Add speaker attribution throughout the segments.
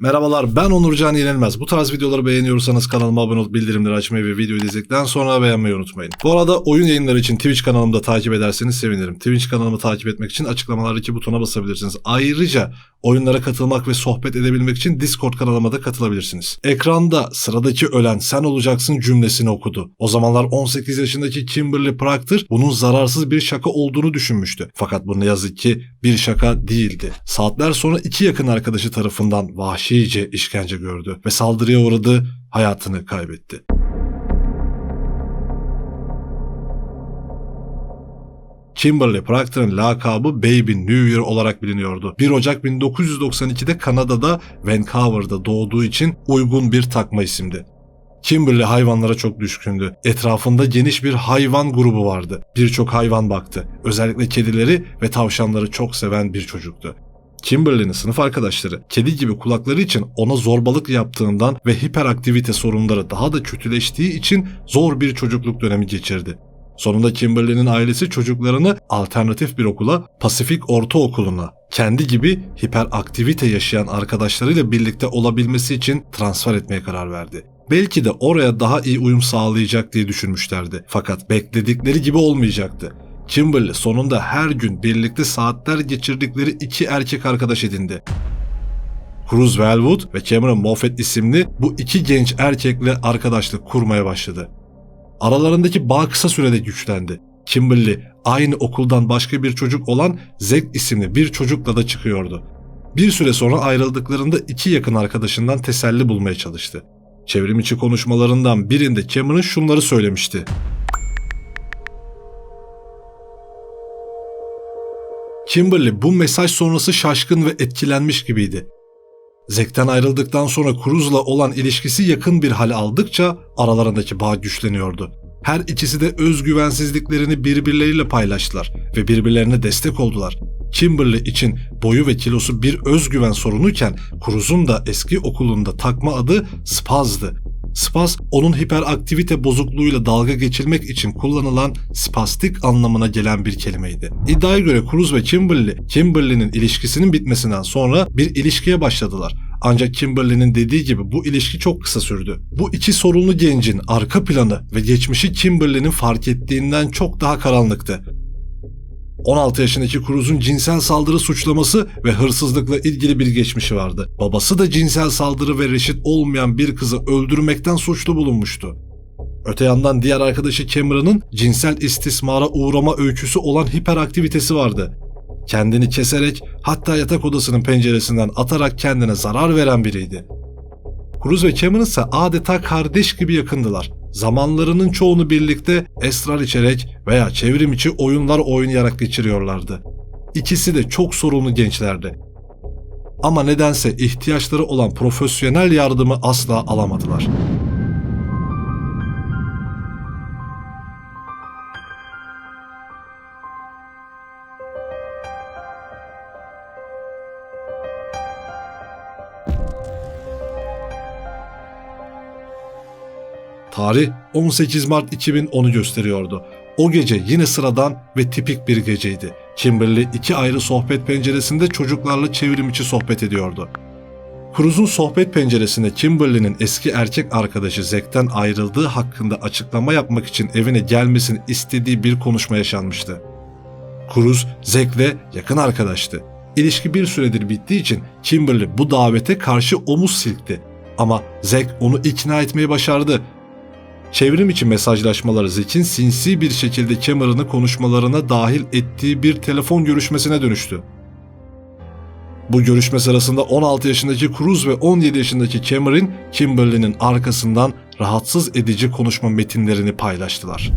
Speaker 1: Merhabalar ben Onurcan Yenilmez. Bu tarz videoları beğeniyorsanız kanalıma abone olup bildirimleri açmayı ve videoyu izledikten sonra beğenmeyi unutmayın. Bu arada oyun yayınları için Twitch kanalımda takip ederseniz sevinirim. Twitch kanalımı takip etmek için açıklamalardaki butona basabilirsiniz. Ayrıca oyunlara katılmak ve sohbet edebilmek için Discord kanalıma da katılabilirsiniz. Ekranda sıradaki ölen sen olacaksın cümlesini okudu. O zamanlar 18 yaşındaki Kimberly Proctor bunun zararsız bir şaka olduğunu düşünmüştü. Fakat bu ne yazık ki bir şaka değildi. Saatler sonra iki yakın arkadaşı tarafından vahşice işkence gördü ve saldırıya uğradı, hayatını kaybetti. Kimberly Proctor'ın lakabı Baby New Year olarak biliniyordu. 1 Ocak 1992'de Kanada'da Vancouver'da doğduğu için uygun bir takma isimdi. Kimberly hayvanlara çok düşkündü. Etrafında geniş bir hayvan grubu vardı. Birçok hayvan baktı. Özellikle kedileri ve tavşanları çok seven bir çocuktu. Kimberly'nin sınıf arkadaşları kedi gibi kulakları için ona zorbalık yaptığından ve hiperaktivite sorunları daha da kötüleştiği için zor bir çocukluk dönemi geçirdi. Sonunda Kimberly'nin ailesi çocuklarını alternatif bir okula, Pasifik Ortaokulu'na, kendi gibi hiperaktivite yaşayan arkadaşlarıyla birlikte olabilmesi için transfer etmeye karar verdi. Belki de oraya daha iyi uyum sağlayacak diye düşünmüşlerdi. Fakat bekledikleri gibi olmayacaktı. Kimberly sonunda her gün birlikte saatler geçirdikleri iki erkek arkadaş edindi. Cruz Wellwood ve Cameron Moffat isimli bu iki genç erkekle arkadaşlık kurmaya başladı. Aralarındaki bağ kısa sürede güçlendi. Kimberly aynı okuldan başka bir çocuk olan Zack isimli bir çocukla da çıkıyordu. Bir süre sonra ayrıldıklarında iki yakın arkadaşından teselli bulmaya çalıştı. Çevrim içi konuşmalarından birinde Cameron şunları söylemişti. Kimberly bu mesaj sonrası şaşkın ve etkilenmiş gibiydi. Zek'ten ayrıldıktan sonra Cruz'la olan ilişkisi yakın bir hal aldıkça aralarındaki bağ güçleniyordu. Her ikisi de özgüvensizliklerini birbirleriyle paylaştılar ve birbirlerine destek oldular. Kimberly için boyu ve kilosu bir özgüven sorunuyken Cruz'un da eski okulunda takma adı Spaz'dı. Spaz, onun hiperaktivite bozukluğuyla dalga geçilmek için kullanılan spastik anlamına gelen bir kelimeydi. İddiaya göre Cruz ve Kimberly, Kimberly'nin ilişkisinin bitmesinden sonra bir ilişkiye başladılar. Ancak Kimberly'nin dediği gibi bu ilişki çok kısa sürdü. Bu iki sorunlu gencin arka planı ve geçmişi Kimberly'nin fark ettiğinden çok daha karanlıktı. 16 yaşındaki Cruz'un cinsel saldırı suçlaması ve hırsızlıkla ilgili bir geçmişi vardı. Babası da cinsel saldırı ve reşit olmayan bir kızı öldürmekten suçlu bulunmuştu. Öte yandan diğer arkadaşı Cameron'ın cinsel istismara uğrama öyküsü olan hiperaktivitesi vardı. Kendini keserek hatta yatak odasının penceresinden atarak kendine zarar veren biriydi. Cruz ve Cameron ise adeta kardeş gibi yakındılar. Zamanlarının çoğunu birlikte esrar içerek veya çevrim içi oyunlar oynayarak geçiriyorlardı. İkisi de çok sorunlu gençlerdi. Ama nedense ihtiyaçları olan profesyonel yardımı asla alamadılar. Tarih 18 Mart 2010'u gösteriyordu. O gece yine sıradan ve tipik bir geceydi. Kimberly iki ayrı sohbet penceresinde çocuklarla çevrim içi sohbet ediyordu. Cruz'un sohbet penceresinde Kimberly'nin eski erkek arkadaşı Zack'ten ayrıldığı hakkında açıklama yapmak için evine gelmesini istediği bir konuşma yaşanmıştı. Cruz, Zack'le yakın arkadaştı. İlişki bir süredir bittiği için Kimberly bu davete karşı omuz silkti. Ama Zack onu ikna etmeyi başardı Çevrim içi mesajlaşmaları Zek'in sinsi bir şekilde Cameron'ı konuşmalarına dahil ettiği bir telefon görüşmesine dönüştü. Bu görüşme sırasında 16 yaşındaki Cruz ve 17 yaşındaki Cameron, Kimberly'nin arkasından rahatsız edici konuşma metinlerini paylaştılar.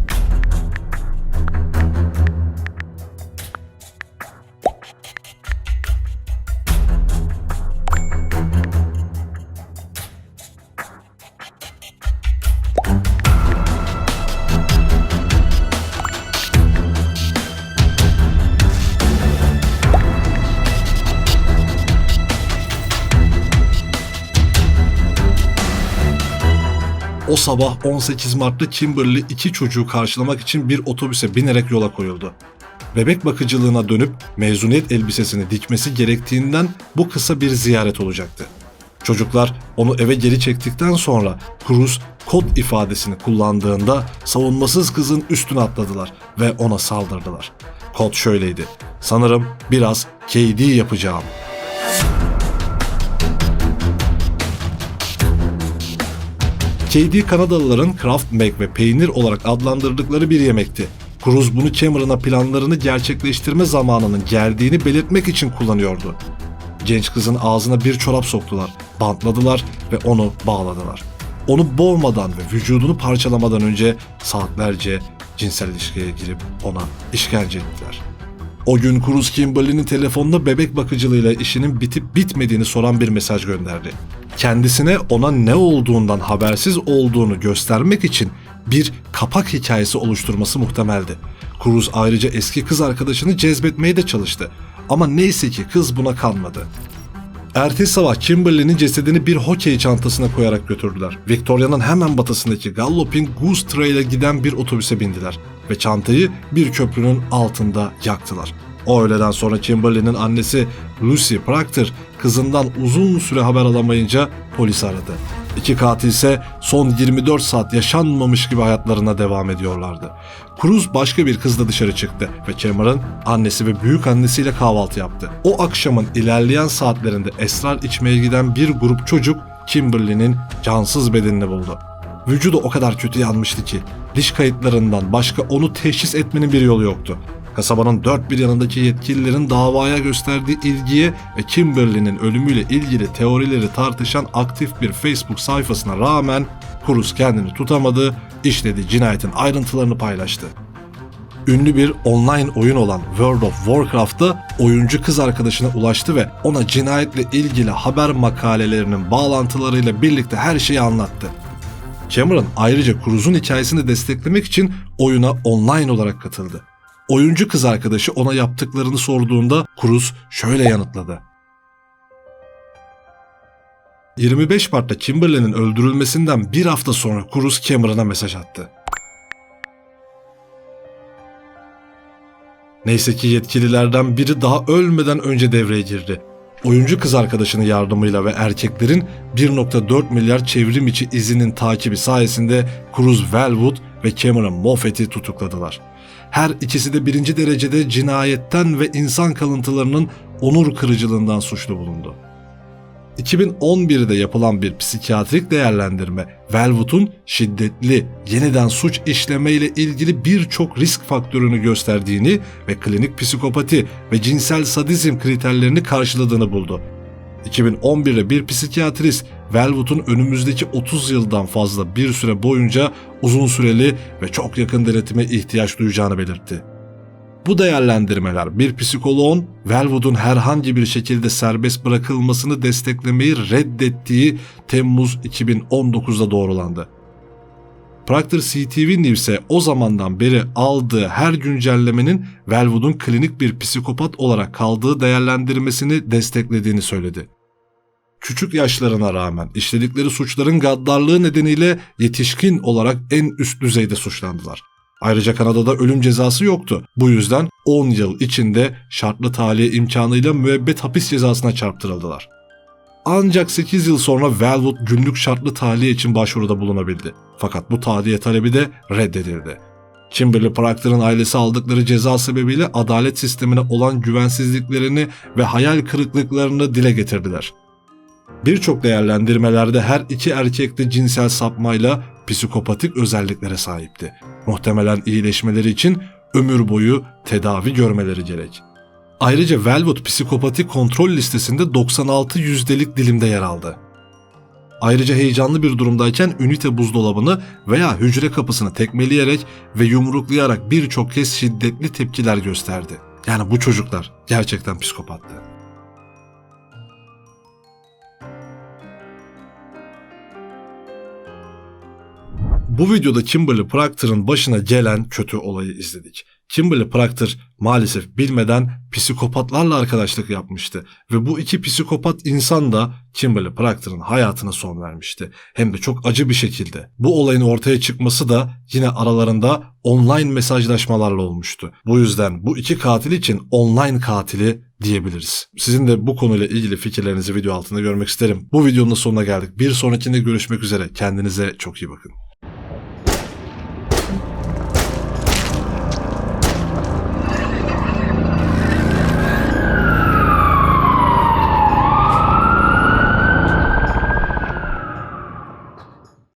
Speaker 1: O sabah 18 Mart'ta Kimberly iki çocuğu karşılamak için bir otobüse binerek yola koyuldu. Bebek bakıcılığına dönüp mezuniyet elbisesini dikmesi gerektiğinden bu kısa bir ziyaret olacaktı. Çocuklar onu eve geri çektikten sonra Cruz kod ifadesini kullandığında savunmasız kızın üstüne atladılar ve ona saldırdılar. Kod şöyleydi. Sanırım biraz KD yapacağım. KD Kanadalıların Kraft Mac ve peynir olarak adlandırdıkları bir yemekti. Cruz bunu Cameron'a planlarını gerçekleştirme zamanının geldiğini belirtmek için kullanıyordu. Genç kızın ağzına bir çorap soktular, bantladılar ve onu bağladılar. Onu boğmadan ve vücudunu parçalamadan önce saatlerce cinsel ilişkiye girip ona işkence ettiler. O gün Cruz Kimberly'nin telefonda bebek bakıcılığıyla işinin bitip bitmediğini soran bir mesaj gönderdi. Kendisine ona ne olduğundan habersiz olduğunu göstermek için bir kapak hikayesi oluşturması muhtemeldi. Cruz ayrıca eski kız arkadaşını cezbetmeye de çalıştı. Ama neyse ki kız buna kalmadı. Ertesi sabah Kimberly'nin cesedini bir hokey çantasına koyarak götürdüler. Victoria'nın hemen batısındaki Galloping Goose Trail'e giden bir otobüse bindiler ve çantayı bir köprünün altında yaktılar. O öğleden sonra Kimberly'nin annesi Lucy Proctor kızından uzun süre haber alamayınca polis aradı. İki katil ise son 24 saat yaşanmamış gibi hayatlarına devam ediyorlardı. Cruz başka bir kızla dışarı çıktı ve Cameron annesi ve büyük annesiyle kahvaltı yaptı. O akşamın ilerleyen saatlerinde esrar içmeye giden bir grup çocuk Kimberly'nin cansız bedenini buldu. Vücudu o kadar kötü yanmıştı ki diş kayıtlarından başka onu teşhis etmenin bir yolu yoktu. Kasabanın dört bir yanındaki yetkililerin davaya gösterdiği ilgiye ve Kimberly'nin ölümüyle ilgili teorileri tartışan aktif bir Facebook sayfasına rağmen Cruz kendini tutamadı, işlediği cinayetin ayrıntılarını paylaştı. Ünlü bir online oyun olan World of Warcraft'ta oyuncu kız arkadaşına ulaştı ve ona cinayetle ilgili haber makalelerinin bağlantılarıyla birlikte her şeyi anlattı. Cameron ayrıca Cruz'un hikayesini desteklemek için oyuna online olarak katıldı. Oyuncu kız arkadaşı ona yaptıklarını sorduğunda Cruz şöyle yanıtladı. 25 Mart'ta Kimberly'nin öldürülmesinden bir hafta sonra Cruz Cameron'a mesaj attı. Neyse ki yetkililerden biri daha ölmeden önce devreye girdi. Oyuncu kız arkadaşının yardımıyla ve erkeklerin 1.4 milyar çevrim içi izinin takibi sayesinde Cruz Wellwood ve Cameron Moffett'i tutukladılar. Her ikisi de birinci derecede cinayetten ve insan kalıntılarının onur kırıcılığından suçlu bulundu. 2011'de yapılan bir psikiyatrik değerlendirme, Wellwood'un şiddetli, yeniden suç işlemeyle ilgili birçok risk faktörünü gösterdiğini ve klinik psikopati ve cinsel sadizm kriterlerini karşıladığını buldu. 2011'de bir psikiyatrist Wellwood'un önümüzdeki 30 yıldan fazla bir süre boyunca uzun süreli ve çok yakın denetime ihtiyaç duyacağını belirtti. Bu değerlendirmeler bir psikoloğun Wellwood'un herhangi bir şekilde serbest bırakılmasını desteklemeyi reddettiği Temmuz 2019'da doğrulandı. Proctor CTV News'e o zamandan beri aldığı her güncellemenin Wellwood'un klinik bir psikopat olarak kaldığı değerlendirmesini desteklediğini söyledi. Küçük yaşlarına rağmen işledikleri suçların gaddarlığı nedeniyle yetişkin olarak en üst düzeyde suçlandılar. Ayrıca Kanada'da ölüm cezası yoktu. Bu yüzden 10 yıl içinde şartlı tahliye imkanıyla müebbet hapis cezasına çarptırıldılar. Ancak 8 yıl sonra Wellwood günlük şartlı tahliye için başvuruda bulunabildi. Fakat bu tahliye talebi de reddedildi. Kimberly Proctor'ın ailesi aldıkları ceza sebebiyle adalet sistemine olan güvensizliklerini ve hayal kırıklıklarını dile getirdiler. Birçok değerlendirmelerde her iki erkek de cinsel sapmayla psikopatik özelliklere sahipti. Muhtemelen iyileşmeleri için ömür boyu tedavi görmeleri gerek. Ayrıca Wellwood psikopatik kontrol listesinde 96 yüzdelik dilimde yer aldı. Ayrıca heyecanlı bir durumdayken ünite buzdolabını veya hücre kapısını tekmeleyerek ve yumruklayarak birçok kez şiddetli tepkiler gösterdi. Yani bu çocuklar gerçekten psikopattı. Bu videoda Kimberly Proctor'ın başına gelen kötü olayı izledik. Kimberly Proctor maalesef bilmeden psikopatlarla arkadaşlık yapmıştı ve bu iki psikopat insan da Kimberly Proctor'ın hayatına son vermişti. Hem de çok acı bir şekilde. Bu olayın ortaya çıkması da yine aralarında online mesajlaşmalarla olmuştu. Bu yüzden bu iki katil için online katili diyebiliriz. Sizin de bu konuyla ilgili fikirlerinizi video altında görmek isterim. Bu videonun sonuna geldik. Bir sonrakinde görüşmek üzere. Kendinize çok iyi bakın.